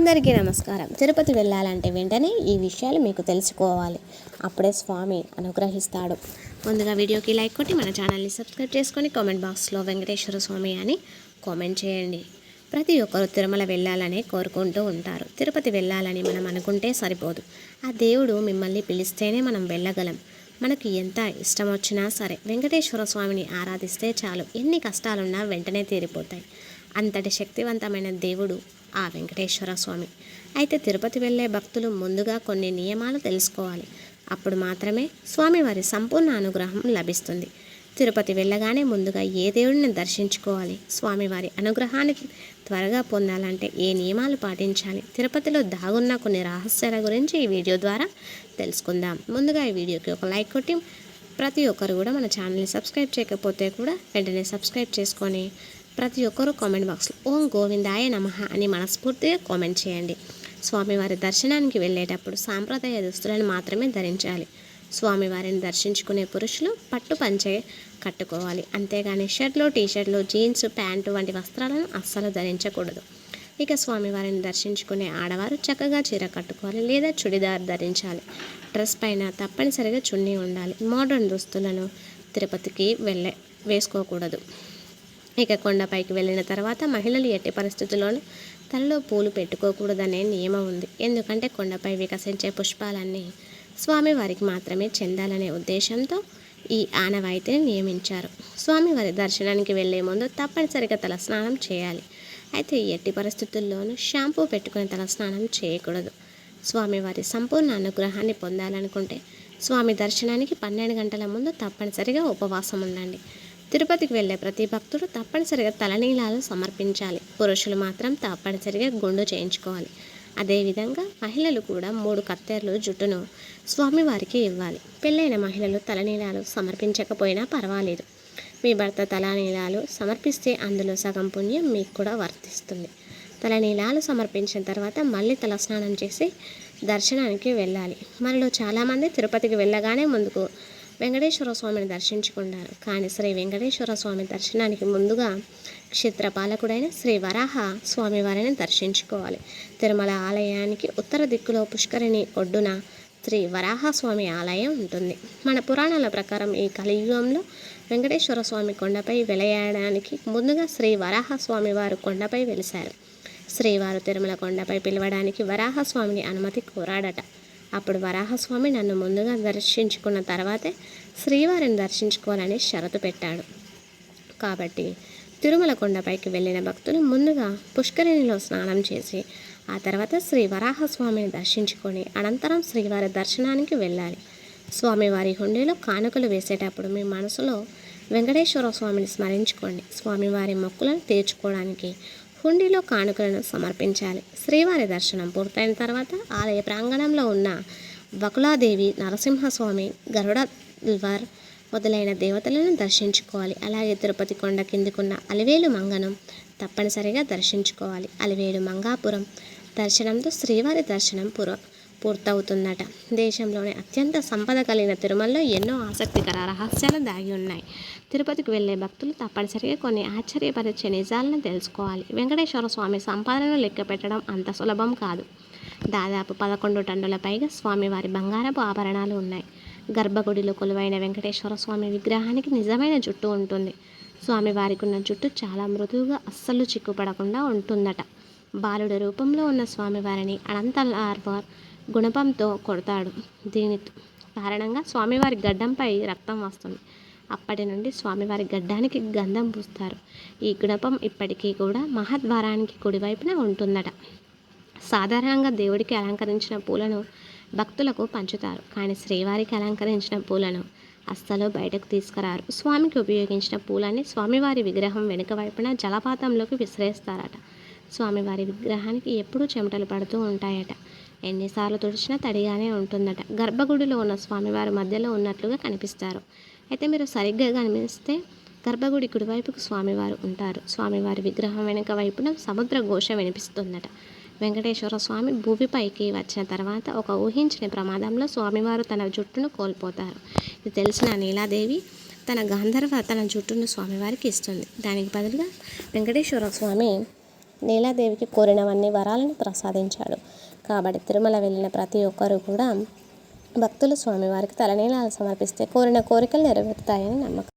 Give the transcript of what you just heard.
అందరికీ నమస్కారం. తిరుపతి వెళ్ళాలంటే వెంటనే ఈ విషయాలు మీకు తెలుసుకోవాలి. అప్పుడే స్వామి అనుగ్రహిస్తాడు. ముందుగా వీడియోకి లైక్ కొట్టి మన ఛానల్ని సబ్స్క్రైబ్ చేసుకొని కామెంట్ బాక్స్లో వెంకటేశ్వర స్వామి అని కామెంట్ చేయండి. ప్రతి ఒక్కరు తిరుమల వెళ్ళాలని కోరుకుంటూ ఉంటారు. తిరుపతి వెళ్ళాలని మనం అనుకుంటే సరిపోదు. ఆ దేవుడు మిమ్మల్ని పిలిస్తేనే మనం వెళ్ళగలం. మనకు ఎంత ఇష్టం వచ్చినా సరే వెంకటేశ్వర స్వామిని ఆరాధిస్తే చాలు. ఎన్ని కష్టాలున్నా వెంటనే తీరిపోతాయి. అంతటి శక్తివంతమైన దేవుడు ఆ వెంకటేశ్వర స్వామి. అయితే తిరుపతి వెళ్ళే భక్తులు ముందుగా కొన్ని నియమాలు తెలుసుకోవాలి. అప్పుడు మాత్రమే స్వామివారి సంపూర్ణ అనుగ్రహం లభిస్తుంది. తిరుపతి వెళ్ళగానే ముందుగా ఏ దేవుడిని దర్శించుకోవాలి? స్వామివారి అనుగ్రహాన్ని త్వరగా పొందాలంటే ఏ నియమాలు పాటించాలి? తిరుపతిలో దాగున్న కొన్ని రహస్యాల గురించి ఈ వీడియో ద్వారా తెలుసుకుందాం. ముందుగా ఈ వీడియోకి ఒక లైక్ కొట్టి ప్రతి ఒక్కరు కూడా మన ఛానల్ని సబ్స్క్రైబ్ చేయకపోతే కూడా వెంటనే సబ్స్క్రైబ్ చేసుకొని ప్రతి ఒక్కరూ కామెంట్ బాక్స్లో ఓం గోవిందాయ నమ అని మనస్ఫూర్తిగా కామెంట్ చేయండి. స్వామివారి దర్శనానికి వెళ్ళేటప్పుడు సాంప్రదాయ దుస్తులను మాత్రమే ధరించాలి. స్వామివారిని దర్శించుకునే పురుషులు పట్టు పంచే కట్టుకోవాలి. అంతేగాని షర్ట్లు టీషర్ట్లు జీన్స్ ప్యాంటు వంటి వస్త్రాలను అస్సలు ధరించకూడదు. ఇక స్వామివారిని దర్శించుకునే ఆడవారు చక్కగా చీర కట్టుకోవాలి లేదా చుడిదార్ ధరించాలి. డ్రెస్ పైన తప్పనిసరిగా చున్నీ ఉండాలి. మోడర్న్ దుస్తులను తిరుపతికి వెళ్ళే వేసుకోకూడదు. ఇక కొండపైకి వెళ్ళిన తర్వాత మహిళలు ఎట్టి పరిస్థితుల్లోనూ తలలో పూలు పెట్టుకోకూడదనే నియమం ఉంది. ఎందుకంటే కొండపై వికసించే పుష్పాలన్నీ స్వామివారికి మాత్రమే చెందాలనే ఉద్దేశంతో ఈ ఆనవాయితీని నియమించారు. స్వామివారి దర్శనానికి వెళ్ళే ముందు తప్పనిసరిగా తలస్నానం చేయాలి. అయితే ఎట్టి పరిస్థితుల్లోనూ షాంపూ పెట్టుకుని తలస్నానం చేయకూడదు. స్వామివారి సంపూర్ణ అనుగ్రహాన్ని పొందాలనుకుంటే స్వామి దర్శనానికి పన్నెండు గంటల ముందు తప్పనిసరిగా ఉపవాసం ఉండండి. తిరుపతికి వెళ్ళే ప్రతి భక్తుడు తప్పనిసరిగా తలనీలాలు సమర్పించాలి. పురుషులు మాత్రం తప్పనిసరిగా గుండు చేయించుకోవాలి. అదేవిధంగా మహిళలు కూడా మూడు కత్తెరలు జుట్టును స్వామివారికి ఇవ్వాలి. పెళ్ళైన మహిళలు తలనీలాలు సమర్పించకపోయినా పర్వాలేదు. మీ భర్త తలనీలాలు సమర్పిస్తే అందులో సగం పుణ్యం మీకు కూడా వర్తిస్తుంది. తలనీలాలు సమర్పించిన తర్వాత మళ్ళీ తలస్నానం చేసి దర్శనానికి వెళ్ళాలి. మనలో చాలామంది తిరుపతికి వెళ్ళగానే ముందుకు వెంకటేశ్వర స్వామిని దర్శించుకున్నారు. కానీ శ్రీ వెంకటేశ్వర స్వామి దర్శనానికి ముందుగా క్షేత్రపాలకుడైన శ్రీ వరాహ స్వామివారిని దర్శించుకోవాలి. తిరుమల ఆలయానికి ఉత్తర దిక్కులో పుష్కరిణి ఒడ్డున శ్రీ వరాహస్వామి ఆలయం ఉంటుంది. మన పురాణాల ప్రకారం ఈ కలియుగంలో వెంకటేశ్వర స్వామి కొండపై వెలయడానికి ముందుగా శ్రీ వరాహస్వామి వారు కొండపై వెలిశారు. శ్రీవారు తిరుమల కొండపై పిలవడానికి వరాహస్వామిని అనుమతి కోరాడట. అప్పుడు వరాహస్వామి నన్ను ముందుగా దర్శించుకున్న తర్వాతే శ్రీవారిని దర్శించుకోవాలని షరతు పెట్టాడు. కాబట్టి తిరుమల కొండపైకి వెళ్ళిన భక్తులు ముందుగా పుష్కరిణిలో స్నానం చేసి ఆ తర్వాత శ్రీ వరాహస్వామిని దర్శించుకొని అనంతరం శ్రీవారి దర్శనానికి వెళ్ళాలి. స్వామివారి హుండీలో కానుకలు వేసేటప్పుడు మీ మనసులో వెంకటేశ్వర స్వామిని స్మరించుకోండి. స్వామివారి మొక్కులను తీర్చుకోవడానికి హుండీలో కానుకలను సమర్పించాలి. శ్రీవారి దర్శనం పూర్తయిన తర్వాత ఆలయ ప్రాంగణంలో ఉన్న వకులాదేవి నరసింహస్వామి గరుడల్వర్ మొదలైన దేవతలను దర్శించుకోవాలి. అలాగే తిరుపతి కొండ కిందికున్న అలివేలు మంగనం తప్పనిసరిగా దర్శించుకోవాలి. అలివేలు మంగాపురం దర్శనంతో శ్రీవారి దర్శనం పూర్వ పూర్తవుతుందట. దేశంలోని అత్యంత సంపద కలిగిన తిరుమలలో ఎన్నో ఆసక్తికర రహస్యాలు దాగి ఉన్నాయి. తిరుపతికి వెళ్ళే భక్తులు తప్పనిసరిగా కొన్ని ఆశ్చర్యపరిచే నిజాలను తెలుసుకోవాలి. వెంకటేశ్వర స్వామి సంపాదనను లెక్క పెట్టడం అంత సులభం కాదు. దాదాపు పదకొండు టన్నుల పైగా స్వామివారి బంగారపు ఆభరణాలు ఉన్నాయి. గర్భగుడిలో కొలువైన వెంకటేశ్వర స్వామి విగ్రహానికి నిజమైన జుట్టు ఉంటుంది. స్వామివారికి ఉన్న జుట్టు చాలా మృదువుగా అస్సలు చిక్కుపడకుండా ఉంటుందట. బాలుడి రూపంలో ఉన్న స్వామివారిని అనంతలార్వార్ గుణపంతో కొడతాడు దీని కారణంగా స్వామివారి గడ్డంపై రక్తం వస్తుంది. అప్పటి నుండి స్వామివారి గడ్డానికి గంధం పూస్తారు. ఈ గుణపం ఇప్పటికీ కూడా మహాద్వారానికి కుడివైపున ఉంటుందట. సాధారణంగా దేవుడికి అలంకరించిన పూలను భక్తులకు పంచుతారు. కానీ శ్రీవారికి అలంకరించిన పూలను అస్సలు బయటకు తీసుకురారు. స్వామికి ఉపయోగించిన పూలని స్వామివారి విగ్రహం వెనుక వైపున జలపాతంలోకి విసిరేస్తారట. స్వామివారి విగ్రహానికి ఎప్పుడూ చెమటలు పడుతూ ఉంటాయట. ఎన్నిసార్లు తుడిచినా తడిగానే ఉంటుందట. గర్భగుడిలో ఉన్న స్వామివారి మధ్యలో ఉన్నట్లుగా కనిపిస్తారు. అయితే మీరు సరిగ్గా కనిపిస్తే గర్భగుడి కుడివైపుకు స్వామివారు ఉంటారు. స్వామివారి విగ్రహం వెనుక వైపున సముద్ర ఘోష వినిపిస్తుందట. వెంకటేశ్వర స్వామి భూమిపైకి వచ్చిన తర్వాత ఒక ఊహించిన ప్రమాదంలో స్వామివారు తన జుట్టును కోల్పోతారు. ఇది తెలిసిన నీలాదేవి తన గాంధర్వ తన జుట్టును స్వామివారికి ఇస్తుంది. దానికి బదులుగా వెంకటేశ్వర స్వామి నీలాదేవికి కోరినవన్నీ వరాలను ప్రసాదించాడు. కాబట్టి తిరుమల వెళ్ళిన ప్రతి ఒక్కరూ కూడా భక్తులు స్వామివారికి తలనీలాలు సమర్పిస్తే కోరిన కోరికలు నెరవేరుతాయని నమ్మకం.